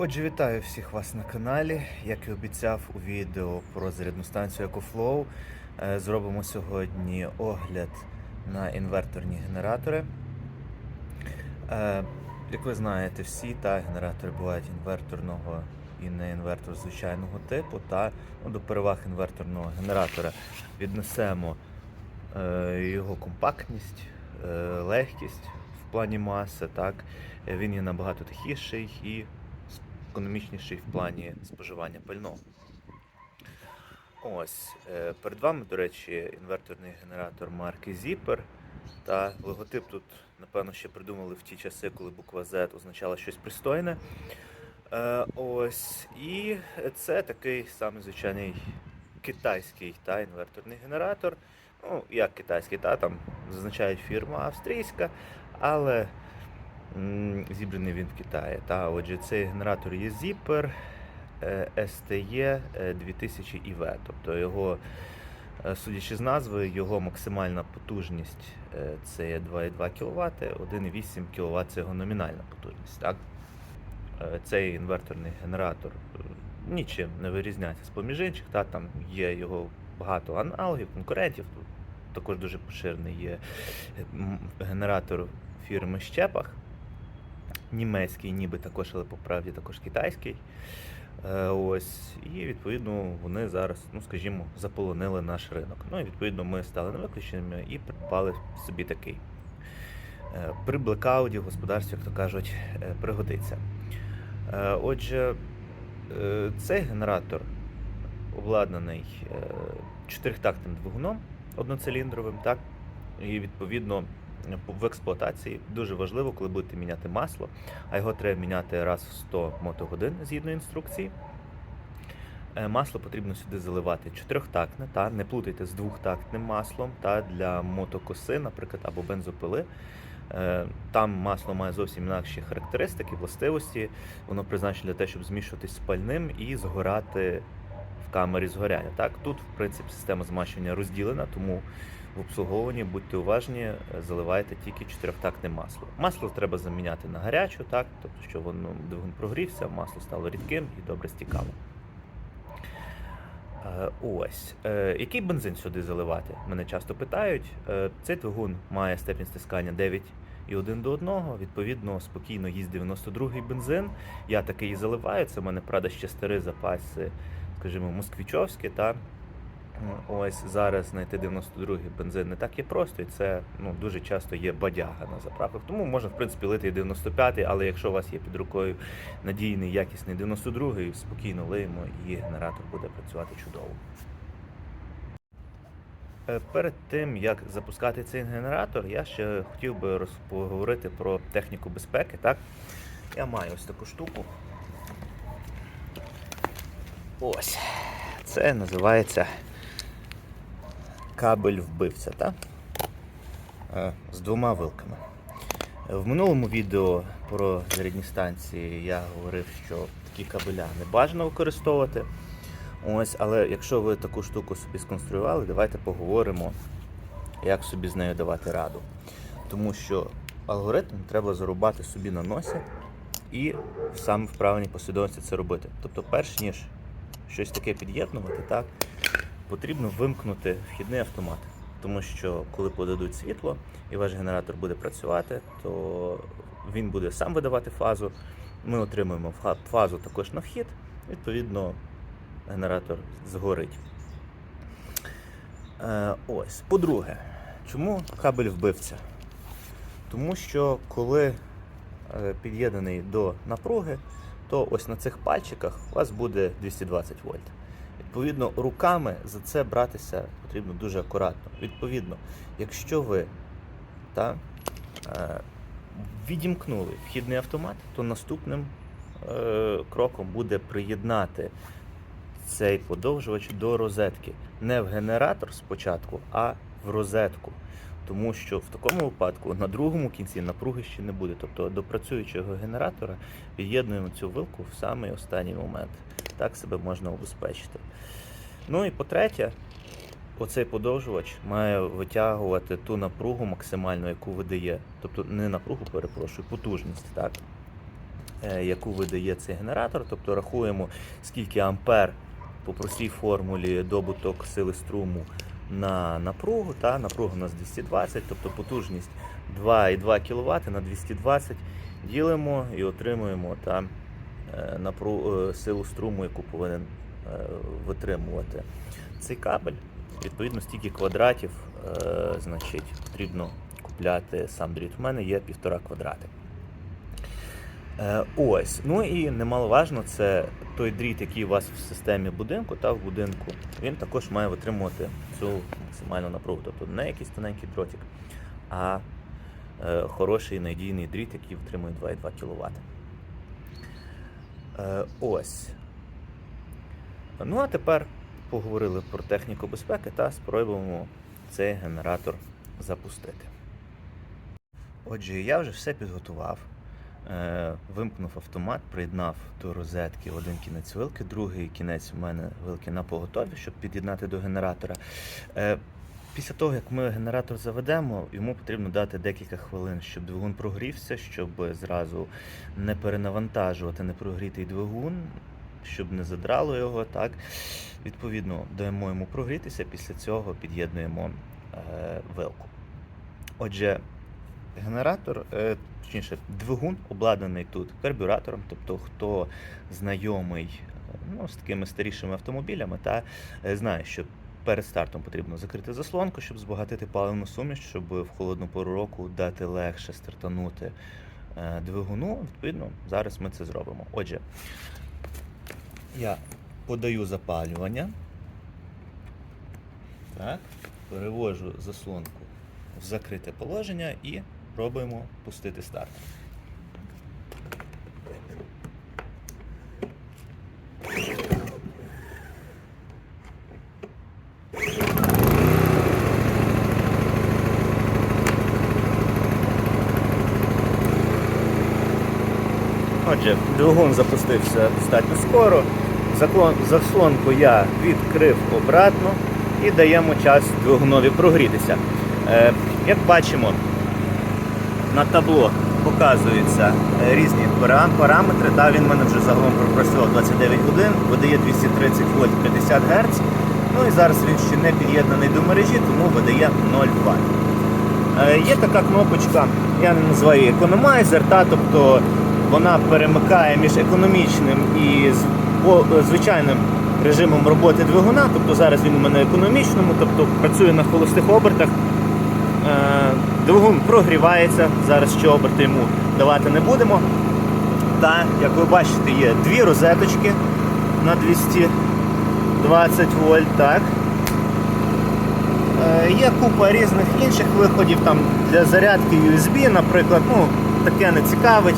Отже, вітаю всіх вас на каналі. Як і обіцяв у відео про зарядну станцію EcoFlow, е, зробимо сьогодні огляд на інверторні генератори. Е, Як ви знаєте, всі та генератори бувають інверторного і не інвертор звичайного типу. Та ну, до переваг інверторного генератора віднесемо е, його компактність, легкість в плані маси. Так? Він є набагато тихіший і економічніший в плані споживання пального. Ось е, перед вами, до речі, інверторний генератор марки Zipper. Та логотип тут, напевно, ще придумали в ті часи, коли буква Z означала щось пристойне. Е, Ось, і це такий самий звичайний китайський та інверторний генератор. Ну, як китайський, та там зазначають фірма австрійська, але зібраний він в Китаї. Та, отже, цей генератор є Zipper STE е, 2000 IV. Тобто його, е, судячи з назви, його максимальна потужність е, це 2,2 кВт, 1,8 кВт це його номінальна потужність. Так? Е, Цей інверторний генератор нічим не вирізняється з поміж інших. Та, там є його багато аналогів, конкурентів. Також дуже поширений є генератор фірми Щепах. Німецький, ніби також, але по правді також китайський. Е, Ось, і відповідно вони зараз, ну скажімо, заполонили наш ринок. Ну і відповідно ми стали не виключеними і придбали собі такий. Е, При блекауді в господарстві, як то кажуть, е, пригодиться. Отже, цей генератор обладнаний чотирьохтактним двигуном одноциліндровим, так? І відповідно в експлуатації дуже важливо, коли будете міняти масло, а його треба міняти раз в 100 мотогодин згідно інструкції. Е, Масло потрібно сюди заливати чотирьохтактне, та не плутайте з двохтактним маслом та для мотокоси, наприклад, або бензопили. Е, Там масло має зовсім інакші характеристики, властивості. Воно призначено для того, щоб змішуватись з пальним і згорати камері згоряння. Так, тут, в принципі, система змащування розділена, тому в обслуговуванні будьте уважні, заливайте тільки чотирьохтактне масло. Масло треба заміняти на гарячу, так, тобто, щоб воно двигун прогрівся, масло стало рідким і добре стікало. Е, Ось. Е, Який бензин сюди заливати? Мене часто питають. Е, Цей двигун має степінь стискання 9 і 1 до 1. Відповідно, спокійно їсть 92-й бензин. Я такий заливаю. Це в мене, правда, ще старі запаси, скажімо, москвічовські. Та? Ось зараз знайти 92-й бензин не так є просто, і це ну, дуже часто є бадяга на заправках. Тому можна, в принципі, лити і 95-й, але якщо у вас є під рукою надійний, якісний 92-й, спокійно лиємо і генератор буде працювати чудово. Е, Перед тим, як запускати цей генератор, я ще хотів би поговорити про техніку безпеки. Так? Я маю ось таку штуку. Ось. Це називається кабель вбивця, так? Е, З двома вилками. В минулому відео про зарядні станції я говорив, що такі кабеля не бажано використовувати. Ось, але якщо ви таку штуку собі сконструювали, давайте поговоримо, як собі з нею давати раду. Тому що алгоритм треба зарубати собі на носі і саме в правильній послідовності це робити. Тобто, перш ніж щось таке під'єднувати, так, потрібно вимкнути вхідний автомат. Тому що коли подадуть світло і ваш генератор буде працювати, то він буде сам видавати фазу. Ми отримуємо фазу також на вхід, відповідно, генератор згорить. Е, ось. По-друге, чому кабель вбивця? Тому що коли е, під'єднаний до напруги, то ось на цих пальчиках у вас буде 220 вольт. Відповідно, руками за це братися потрібно дуже акуратно. Відповідно, якщо ви та, е, відімкнули вхідний автомат, то наступним е, кроком буде приєднати цей подовжувач до розетки. Не в генератор спочатку, а в розетку. Тому що в такому випадку на другому кінці напруги ще не буде. Тобто до працюючого генератора під'єднуємо цю вилку в самий останній момент. Так себе можна убезпечити. Ну і по-третє, оцей подовжувач має витягувати ту напругу максимальну, яку видає. Тобто не напругу, перепрошую, потужність. Так? е, яку видає цей генератор, тобто рахуємо, скільки ампер по простій формулі добуток сили струму на напругу. Та напруга у нас 220, тобто потужність 2,2 кВт на 220 ділимо і отримуємо та, е, напру- е, силу струму, яку повинен е, витримувати цей кабель. Відповідно, стільки квадратів значить, потрібно купляти сам дріт. У мене є півтора квадрати. Е, ось. Ну і немаловажно, це той дріт, який у вас в системі будинку та в будинку. Він також має витримувати цю максимальну напругу. Тобто не якийсь тоненький дротик, а е, хороший надійний дріт, який витримує 2,2 кВт. Е, ось. Ну а тепер поговорили про техніку безпеки та спробуємо цей генератор запустити. Отже, я вже все підготував. Е, Вимкнув автомат, приєднав до розетки один кінець вилки, другий кінець у мене вилки на поготові, щоб під'єднати до генератора. Е, Після того, як ми генератор заведемо, йому потрібно дати декілька хвилин, щоб двигун прогрівся, щоб зразу не перенавантажувати непрогрітий двигун, щоб не задрало його. Так? Відповідно, даємо йому прогрітися, після цього під'єднуємо е, вилку. Отже, генератор, е, точніше, двигун обладнаний тут карбюратором, тобто хто знайомий ну, з такими старішими автомобілями, та е, знає, що перед стартом потрібно закрити заслонку, щоб збагатити паливну суміш, щоб в холодну пору року дати легше стартанути е, двигуну. Відповідно, зараз ми це зробимо. Отже, я подаю запалювання. Так, перевожу заслонку в закрите положення і пробуємо пустити старт. Отже, двигун запустився достатньо скоро. Заклон, заслонку я відкрив обратно і даємо час двигунові прогрітися. Е, як бачимо, на табло показуються е, різні параметри. Та, він в мене вже загалом пропрацював 29 годин, видає 230 вольт 50 Гц. Ну і зараз він ще не під'єднаний до мережі, тому видає 0 Вт. Е, Є така кнопочка, я не називаю її економайзер, та, тобто вона перемикає між економічним і звичайним режимом роботи двигуна. Тобто зараз він у мене економічному, тобто працює на холостих обертах. Е, Двигун прогрівається, зараз ще оберти йому давати не будемо. Та, як ви бачите, є дві розеточки на 220 вольт. Так. Е, Є купа різних інших виходів там для зарядки USB, наприклад, ну, таке не цікавить.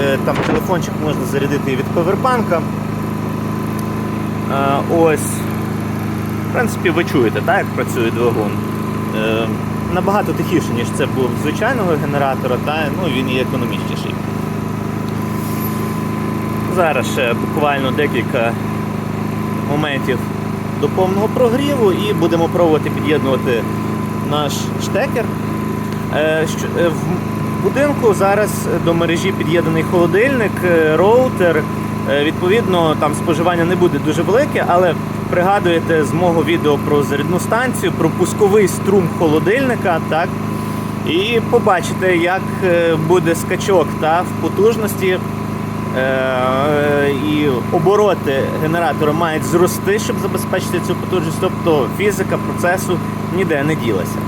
Е, Там телефончик можна зарядити і від повербанка. Ось. В принципі, ви чуєте, так, як працює двигун. Набагато тихіше, ніж це було в звичайного генератора, та ну, він і економічніший. Зараз ще буквально декілька моментів до повного прогріву і будемо пробувати під'єднувати наш штекер. Е, е, В будинку зараз до мережі під'єднаний холодильник, е, роутер. Відповідно, там споживання не буде дуже велике, але пригадуєте з мого відео про зарядну станцію, про пусковий струм холодильника, так? І побачите, як е, буде скачок та, в потужності. Е, і обороти генератора мають зрости, щоб забезпечити цю потужність. Тобто фізика процесу ніде не ділася.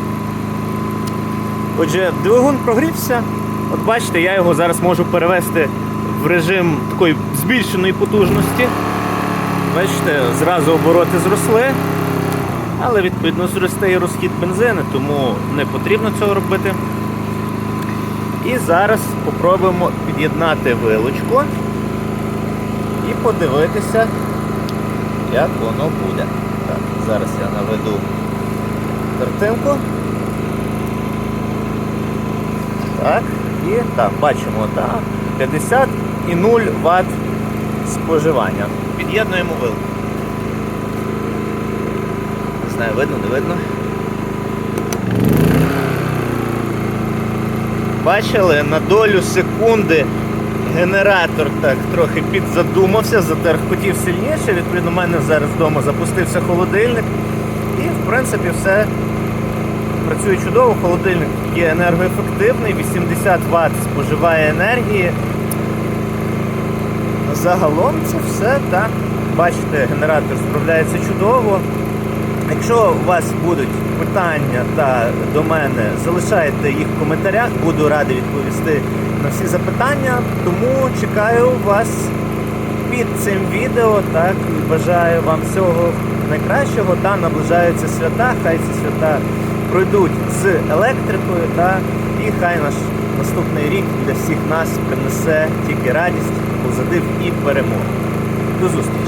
Отже, двигун прогрівся. От бачите, я його зараз можу перевести в режим такої збільшеної потужності. Бачите, зразу обороти зросли, але відповідно зросте і розхід бензину, тому не потрібно цього робити. І зараз спробуємо під'єднати вилочку і подивитися, як воно буде. Так, зараз я наведу картинку. Так, і так, бачимо, так, 50 і 0 Вт споживання. Під'єднуємо вилку. Не знаю, видно, не видно. Бачили, на долю секунди генератор так трохи підзадумався, затерхотів сильніше. Відповідно, у мене зараз вдома запустився холодильник. І в принципі все працює чудово. Холодильник є енергоефективний, 80 Вт споживає енергії. Загалом це все так. Бачите, генератор справляється чудово. Якщо у вас будуть питання та до мене, залишайте їх в коментарях, буду радий відповісти на всі запитання. Тому чекаю вас під цим відео. Так бажаю вам всього найкращого та наближаються свята. Хай ці свята пройдуть з електрикою, та і хай наш наступний рік для всіх нас принесе тільки радість, позитив і перемогу. До зустрічі!